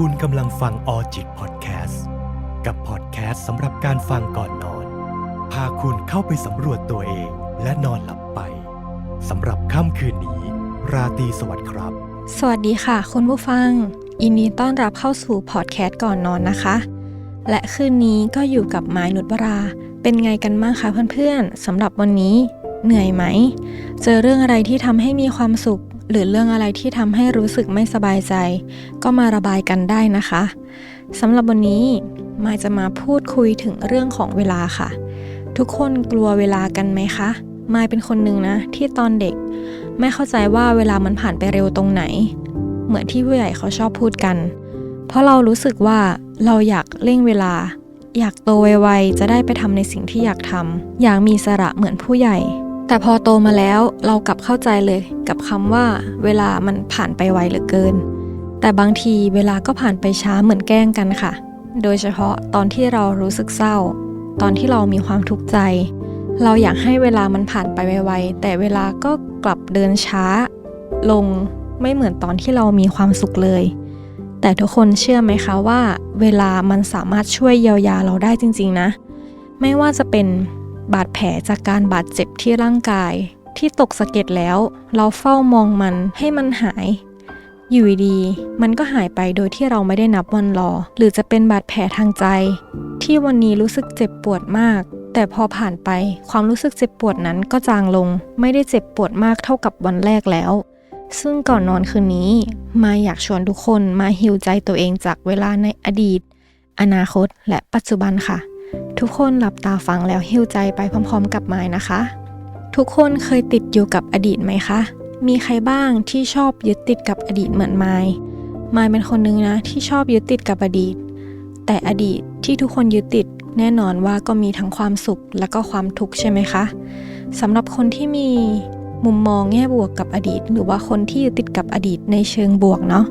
คุณกำลังฟังออจิตพอดแคสต์กับพอดแคสต์สำหรับการฟังก่อนนอน พาคุณเข้าไปสำรวจตัวเองและนอนหลับไปสำหรับค่ำคืนนี้ ราตรีสวัสดิ์ครับ สวัสดีค่ะ คุณผู้ฟังยินดีต้อนรับเข้าสู่พอดแคสต์ก่อนนอนนะคะ และคืนนี้ก็อยู่กับไม้นุชบรา เป็นไงกันบ้างคะเพื่อนๆสำหรับวันนี้ เหนื่อยไหม เจอเรื่องอะไรที่ทำให้มีความสุข หรือเรื่องอะไรที่ทำให้รู้สึกไม่สบายใจ ก็มาระบายกันได้นะคะสำหรับวันนี้มายจะมาพูดคุยถึงเรื่องของเวลาค่ะ ทุกคนกลัวเวลากันไหมคะมายเป็นคนหนึ่งนะ ที่ตอนเด็ก ไม่เข้าใจว่าเวลามันผ่านไปเร็วตรงไหน เหมือนที่ผู้ใหญ่เขาชอบพูดกัน เพราะเรารู้สึกว่าเราอยากเร่งเวลา อยากโตไวๆจะได้ไปทำในสิ่งที่อยากทำอยากมีสระเหมือนผู้ใหญ่ แต่พอโตมาแล้วเรากลับเข้าใจเลยกับคำว่าเวลามันผ่านไปไวเหลือเกิน แต่บางทีเวลาก็ผ่านไปช้าเหมือนแกล้งกันค่ะ โดยเฉพาะตอนที่เรารู้สึกเศร้า ตอนที่เรามีความทุกข์ใจ เราอยากให้เวลามันผ่านไปไวๆแต่เวลาก็กลับเดินช้า ลงไม่เหมือนตอนที่เรามีความสุขเลย แต่ทุกคนเชื่อไหมคะว่า เวลามันสามารถช่วยเยียวยาเราได้จริง ๆนะ ไม่ว่าจะเป็น บาดแผลจากการบาดเจ็บที่ร่างกาย ที่ตกสะเก็ดแล้ว เราเฝ้ามองมันให้มันหาย อยู่ดีมันก็หายไปโดยที่เราไม่ได้นับวันรอ หรือจะเป็นบาดแผลทางใจ ที่วันนี้รู้สึกเจ็บปวดมาก แต่พอผ่านไปความรู้สึกเจ็บปวดนั้นก็จางลง ไม่ได้เจ็บปวดมากเท่ากับวันแรกแล้วซึ่งก่อนนอนคืนนี้ มาอยากชวนทุกคนมาฮิวใจตัวเองจากเวลาในอดีต อนาคตและปัจจุบันค่ะ ทุกคนหลับตาฟังแล้วฮิวใจไปพร้อมๆ กับมายนะคะ ทุกคนเคยติดอยู่กับอดีตไหมคะ มีใครบ้างที่ชอบยึดติดกับอดีตเหมือนมายมายเป็นคนนึงนะที่ชอบยึดติดกับอดีต แต่อดีตที่ทุกคนยึดติดแน่นอนว่าก็มีทั้งความสุขและก็ความทุกข์ใช่ไหมคะสำหรับคนที่มีมุมมองแง่บวกกับอดีต หรือว่าคนที่ยึดติดกับอดีตในเชิงบวกเนาะ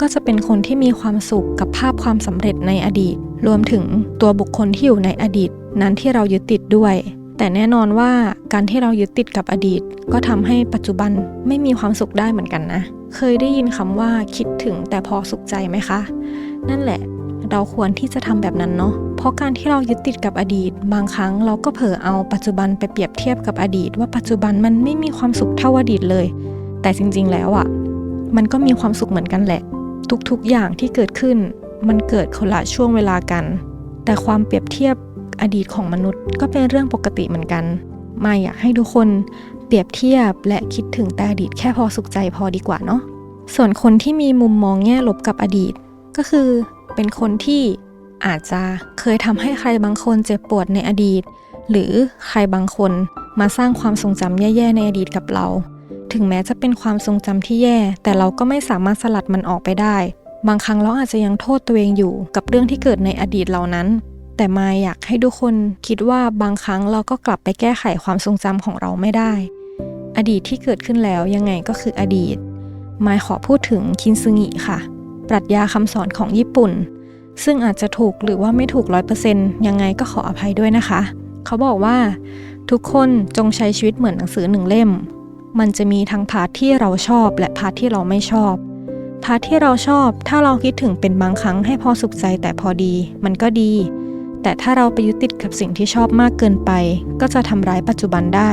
ก็จะเป็นคนที่มีความสุขกับภาพความสำเร็จในอดีต รวมถึงตัวบุคคลที่อยู่ในอดีต นั้นที่เรายึดติดด้วย แต่แน่นอนว่าการที่เรายึดติดกับอดีต ก็ทำให้ปัจจุบันไม่มีความสุขได้เหมือนกันนะ เคยได้ยินคำว่าคิดถึงแต่พอสุขใจไหมคะ นั่นแหละเราควรที่จะทำแบบนั้นเนาะ เพราะการที่เรายึดติดกับอดีต บางครั้งเราก็เผลอเอาปัจจุบันไปเปรียบเทียบกับอดีต ว่าปัจจุบันมันไม่มีความสุขเท่าอดีตเลย แต่จริงๆแล้วอะ่ะ มันก็มีความสุขเหมือนกันแหละ ทุกๆอย่างที่เกิดขึ้น มันเกิดคนละช่วงเวลากัน แต่ความเปรียบเทียบอดีตของมนุษย์ก็เป็นเรื่องปกติเหมือนกันมาอยากให้ทุกคนเปรียบเทียบและคิดถึงแต่อดีตแค่พอสุขใจพอดีกว่าเนาะ ส่วนคนที่มีมุมมองแง่ลบกับอดีต ก็คือเป็นคนที่อาจจะเคยทำให้ใครบางคนเจ็บปวดในอดีต หรือใครบางคนมาสร้างความทรงจำแย่ๆในอดีตกับเรา ถึงแม้จะเป็นความทรงจำที่แย่ แต่เราก็ไม่สามารถสลัดมันออกไปได้ บางครั้งเราอาจจะยังโทษตัวเองอยู่กับเรื่องที่เกิดในอดีตเหล่านั้น แต่มาอยากให้ทุกคนคิดว่าบางครั้งเราก็กลับไปแก้ไขความทรงจำของเราไม่ได้ อดีตที่เกิดขึ้นแล้วยังไงก็คืออดีตมายขอพูดถึงคินซึงิค่ะ ปรัชญาคำสอนของญี่ปุ่น ซึ่งอาจจะถูกหรือว่าไม่ถูกร้อยเปอร์เซ็นต์ยังไงก็ขออภัยด้วยนะคะ เขาบอกว่า ทุกคนจงใช้ชีวิตเหมือนหนังสือหนึ่งเล่ม มันจะมีทั้งพาร์ทที่เราชอบ และพาร์ทที่เราไม่ชอบ พาร์ทที่เราชอบ ถ้าเราคิดถึงเป็นบางครั้งให้พอสุขใจแต่พอดี มันก็ดี แต่ถ้าเราไปยึดติดกับสิ่งที่ชอบมากเกินไป ก็จะทำร้ายปัจจุบันได้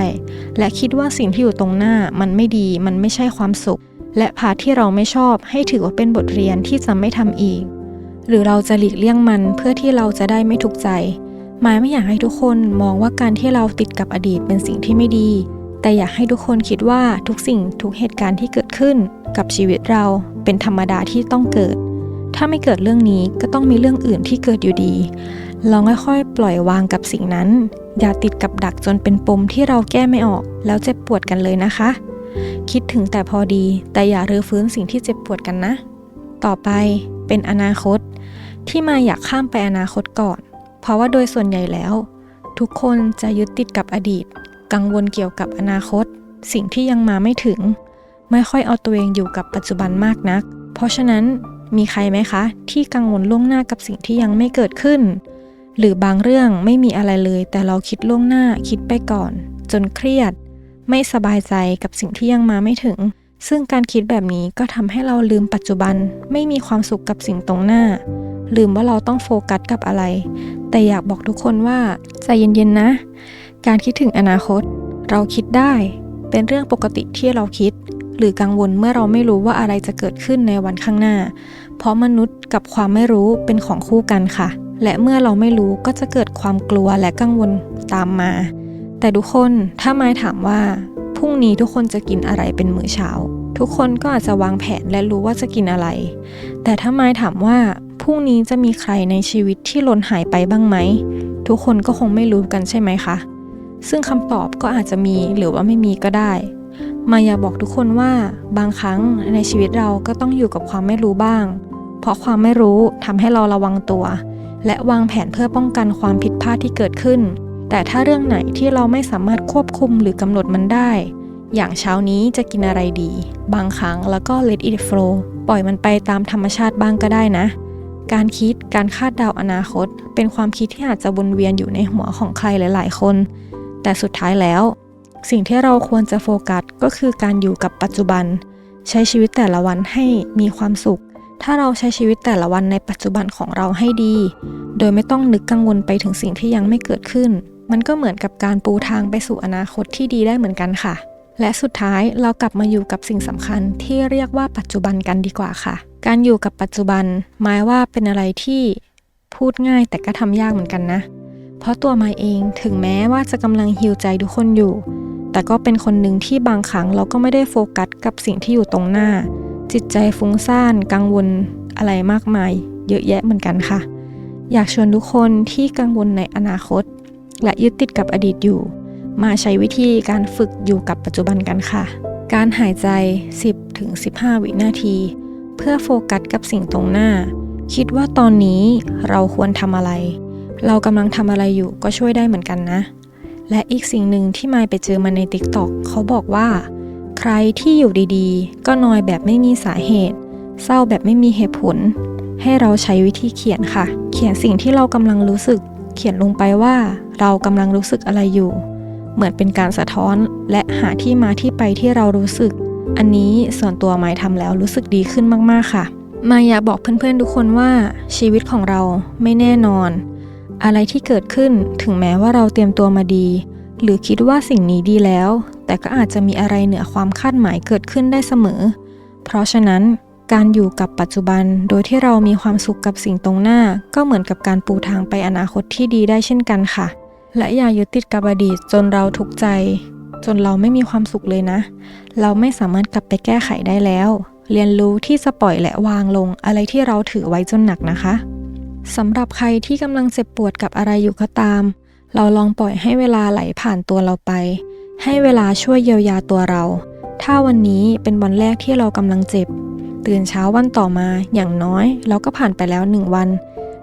และคิดว่าสิ่งที่อยู่ตรงหน้ามันไม่ดี มันไม่ใช่ความสุข และพาร์ทที่เราไม่ชอบให้ถือว่าเป็นบทเรียนที่จะไม่ทำอีก หรือเราจะหลีกเลี่ยงมันเพื่อที่เราจะได้ไม่ทุกข์ใจหมายไม่อยากให้ทุกคนมองว่าการที่เราติดกับอดีตเป็นสิ่งที่ไม่ดี แต่อยากให้ทุกคนคิดว่าทุกสิ่งทุกเหตุการณ์ที่เกิดขึ้นกับชีวิตเราเป็นธรรมดาที่ต้องเกิด ถ้าไม่เกิดเรื่องนี้ก็ต้องมีเรื่องอื่นที่เกิดอยู่ดี ลองค่อยๆปล่อยวางกับสิ่งนั้น อย่าติดกับดักจนเป็นปมที่เราแก้ไม่ออก แล้วเจ็บปวดกันเลยนะคะ คิดถึงแต่พอดี แต่อย่ารื้อฟื้นสิ่งที่เจ็บปวดกันนะ ต่อไปเป็นอนาคต ที่มาอยากข้ามไปอนาคตก่อน เพราะว่าโดยส่วนใหญ่แล้ว ทุกคนจะยึดติดกับอดีต กังวลเกี่ยวกับอนาคต สิ่งที่ยังมาไม่ถึง ไม่ค่อยเอาตัวเองอยู่กับปัจจุบันมากนัก เพราะฉะนั้นมีใครไหมคะ ที่กังวลล่วงหน้ากับสิ่งที่ยังไม่เกิดขึ้น หรือบางเรื่องไม่มีอะไรเลย แต่เราคิดล่วงหน้าคิดไปก่อน จนเครียด ไม่สบายใจกับสิ่งที่ยังมาไม่ถึง ซึ่งการคิดแบบนี้ก็ทำให้เราลืมปัจจุบัน ไม่มีความสุขกับสิ่งตรงหน้า ลืมว่าเราต้องโฟกัสกับอะไร แต่อยากบอกทุกคนว่าใจเย็นๆนะ การคิดถึงอนาคต เราคิดได้ เป็นเรื่องปกติที่เราคิด หรือกังวลเมื่อเราไม่รู้ว่าอะไรจะเกิดขึ้นในวันข้างหน้า เพราะมนุษย์กับความไม่รู้เป็นของคู่กันค่ะ และเมื่อเราไม่รู้ก็จะเกิดความกลัวและกังวลตามมา แต่ทุกคนถ้าไม้ถามว่าพรุ่งนี้ทุกคนจะกินอะไรเป็นมื้อเช้า ทุกคนก็อาจจะวางแผนและรู้ว่าจะกินอะไร แต่ถ้าไม้ถามว่าพรุ่งนี้จะมีใครในชีวิตที่หล่นหายไปบ้างไหม ทุกคนก็คงไม่รู้กันใช่ไหมคะ ซึ่งคำตอบก็อาจจะมีหรือว่าไม่มีก็ได้ มาอยากบอกทุกคนว่าบางครั้งในชีวิตเราก็ต้องอยู่กับความไม่รู้บ้าง เพราะความไม่รู้ทำให้เราระวังตัว และวางแผนเพื่อป้องกันความผิดพลาดที่เกิดขึ้น แต่ถ้าเรื่องไหนที่เราไม่สามารถควบคุมหรือกำหนดมันได้ อย่างเช้านี้จะกินอะไรดี บางครั้งแล้วก็ let it flow ปล่อยมันไปตามธรรมชาติบ้างก็ได้นะการคิดการคาดเดาอนาคต เป็นความคิดที่อาจจะวนเวียนอยู่ในหัวของใครหลาย ๆ คน แต่สุดท้ายแล้ว สิ่งที่เราควรจะโฟกัสก็คือการอยู่กับปัจจุบัน ใช้ชีวิตแต่ละวันให้มีความสุข ถ้าเราใช้ชีวิตแต่ละวันในปัจจุบันของเราให้ดี โดยไม่ต้องนึกกังวลไปถึงสิ่งที่ยังไม่เกิดขึ้น มันก็เหมือนกับการปูทางไปสู่อนาคตที่ดีได้เหมือนกันค่ะและสุดท้ายเรากลับมาอยู่กับสิ่งสำคัญที่เรียกว่าปัจจุบันกันดีกว่าค่ะ การอยู่กับปัจจุบันหมายว่าเป็นอะไรที่พูดง่ายแต่ก็ทำยากเหมือนกันนะ เพราะตัวไมาเองถึงแม้ว่าจะกำลังฮิวใจทุกคนอยู่ แต่ก็เป็นคนหนึ่งที่บางครั้งเราก็ไม่ได้โฟกัสกับสิ่งที่อยู่ตรงหน้า จิตใจฟุ้งซ่านกังวลอะไรมากมาย เยอะแยะเหมือนกันค่ะ อยากชวนทุกคนที่กังวลในอนาคต และยึดติดกับอดีตอยู่ มาใช้วิธีการฝึกอยู่กับปัจจุบันกันค่ะ การหายใจ 10-15 วินาที เพื่อโฟกัสกับสิ่งตรงหน้า คิดว่าตอนนี้เราควรทำอะไร เรากำลังทำอะไรอยู่ก็ช่วยได้เหมือนกันนะ และอีกสิ่งหนึ่งที่มายไปเจอมาใน t ิ k t o k เขาบอกว่า ใครที่อยู่ดีๆ ก็นอยแบบไม่มีสาเหตุ เศร้าแบบไม่มีเหตุผล ให้เราใช้วิธีเขียนค่ะ เขียนสิ่งที่เรากำลังรู้สึก เขียนลงไปว่าเรากำลังรู้สึกอะไรอยู่ เหมือนเป็นการสะท้อนและหาที่มาที่ไปที่เรารู้สึก อันนี้ส่วนตัวไม้ทำแล้วรู้สึกดีขึ้นมากๆค่ะ มาอยากบอกเพื่อนๆทุกคนว่าชีวิตของเราไม่แน่นอน อะไรที่เกิดขึ้นถึงแม้ว่าเราเตรียมตัวมาดี หรือคิดว่าสิ่งนี้ดีแล้ว แต่ก็อาจจะมีอะไรเหนือความคาดหมายเกิดขึ้นได้เสมอ เพราะฉะนั้นการอยู่กับปัจจุบันโดยที่เรามีความสุขกับสิ่งตรงหน้า ก็เหมือนกับการปูทางไปอนาคตที่ดีได้เช่นกันค่ะ และอย่ายึดติดกับอดีตจนเราทุกข์ใจ จนเราไม่มีความสุขเลยนะ เราไม่สามารถกลับไปแก้ไขได้แล้ว เรียนรู้ที่จะปล่อยและวางลงอะไรที่เราถือไว้จนหนักนะคะ สำหรับใครที่กำลังเจ็บปวดกับอะไรอยู่ก็ตาม เราลองปล่อยให้เวลาไหลผ่านตัวเราไป ให้เวลาช่วยเยียวยาตัวเรา ถ้าวันนี้เป็นวันแรกที่เรากำลังเจ็บ ตื่นเช้าวันต่อมาอย่างน้อย เราก็ผ่านไปแล้วหนึ่งวัน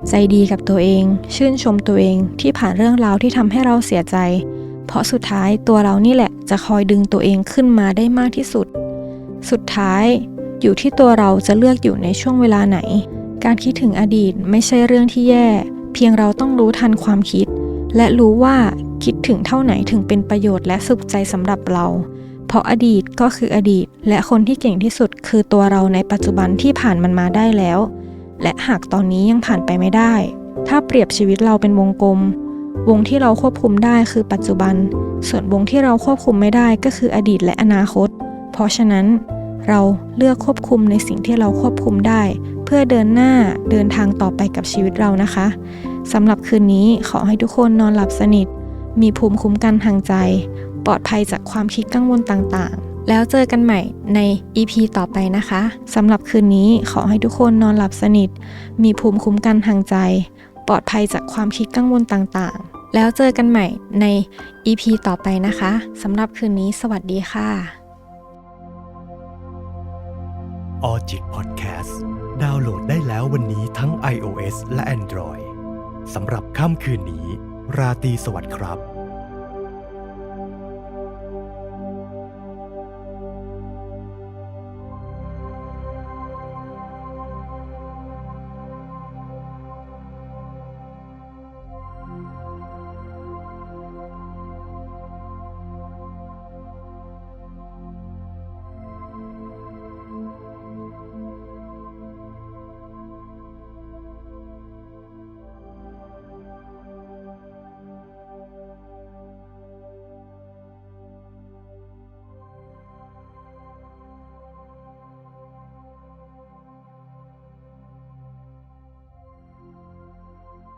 ใจดีกับตัวเอง ชื่นชมตัวเองที่ผ่านเรื่องราวที่ทำให้เราเสียใจ เพราะสุดท้ายตัวเรานี่แหละจะคอยดึงตัวเองขึ้นมาได้มากที่สุด สุดท้าย อยู่ที่ตัวเราจะเลือกอยู่ในช่วงเวลาไหน การคิดถึงอดีตไม่ใช่เรื่องที่แย่ เพียงเราต้องรู้ทันความคิด และรู้ว่าคิดถึงเท่าไหนถึงเป็นประโยชน์และสุขใจสำหรับเรา เพราะอดีตก็คืออดีต และคนที่เก่งที่สุดคือตัวเราในปัจจุบันที่ผ่านมันมาได้แล้ว และหากตอนนี้ยังผ่านไปไม่ได้ ถ้าเปรียบชีวิตเราเป็นวงกลม วงที่เราควบคุมได้คือปัจจุบัน ส่วนวงที่เราควบคุมไม่ได้ก็คืออดีตและอนาคต เพราะฉะนั้นเราเลือกควบคุมในสิ่งที่เราควบคุมได้ พื่อเดินหน้าเดินทางต่อไปกับชีวิตเรานะคะสำหรับคืนนี้ขอให้ทุกคนนอนหลับสนิท มีภูมิคุ้มกันทางใจ ปลอดภัยจากความคิดกังวลต่างๆ แล้วเจอกันใหม่ใน EP ต่อไปนะคะสำหรับคืนนี้ขอให้ทุกคนนอนหลับสนิท มีภูมิคุ้มกันทางใจ ปลอดภัยจากความคิดกังวลต่างๆ แล้วเจอกันใหม่ใน EP ต่อไปนะคะสำหรับคืนนี้สวัสดีค่ะออจิตพอด ดาวน์โหลดได้แล้ววันนี้ทั้ง iOS และ Android สำหรับค่ำคืนนี้ ราตรีสวัสดิ์ครับ